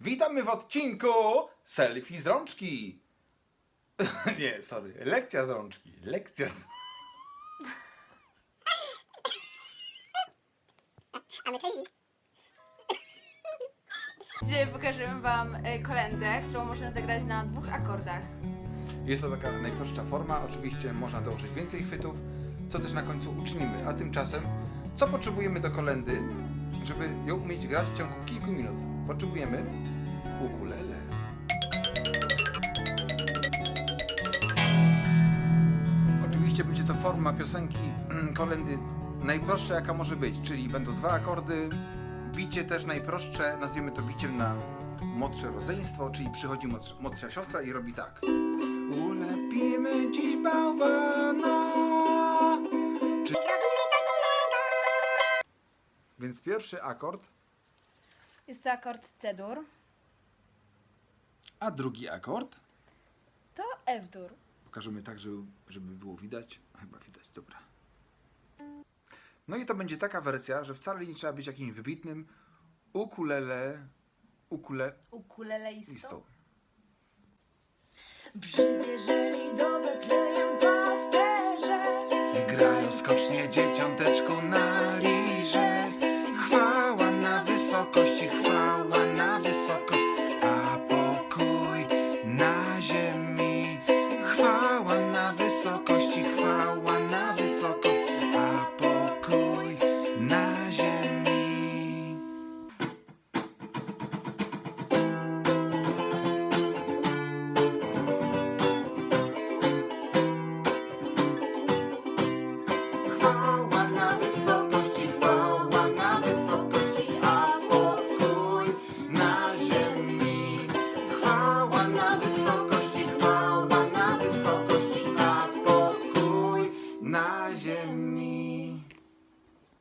Witamy w odcinku selfie z rączki. Nie, sorry, lekcja z rączki. Lekcja z... A my trzeźwi. Dzisiaj pokażemy Wam e, kolendę, którą można zagrać na dwóch akordach. Jest to taka najprostsza forma. Oczywiście można dołożyć więcej chwytów, co też na końcu uczynimy. A tymczasem, co potrzebujemy do kolendy, żeby ją umieć grać w ciągu kilku minut? Potrzebujemy ukulele. Oczywiście będzie to forma piosenki mm, kolendy najprostsza jaka może być, czyli będą dwa akordy, bicie też najprostsze, nazwiemy to biciem na młodsze rodzeństwo, czyli przychodzi młodsza, młodsza siostra i robi tak. Ulepimy dziś bałwana. Więc pierwszy akord, Jest to akord C-dur, a drugi akord. to F-dur. Pokażemy tak, żeby, żeby było widać. Chyba widać, dobra. No i to będzie taka wersja, że wcale nie trzeba być jakimś wybitnym ukulele, ukuleistą. Ukuleleistą. Przybierzeli do Betlejem pasterze Grają skocznie dzieciąteczku na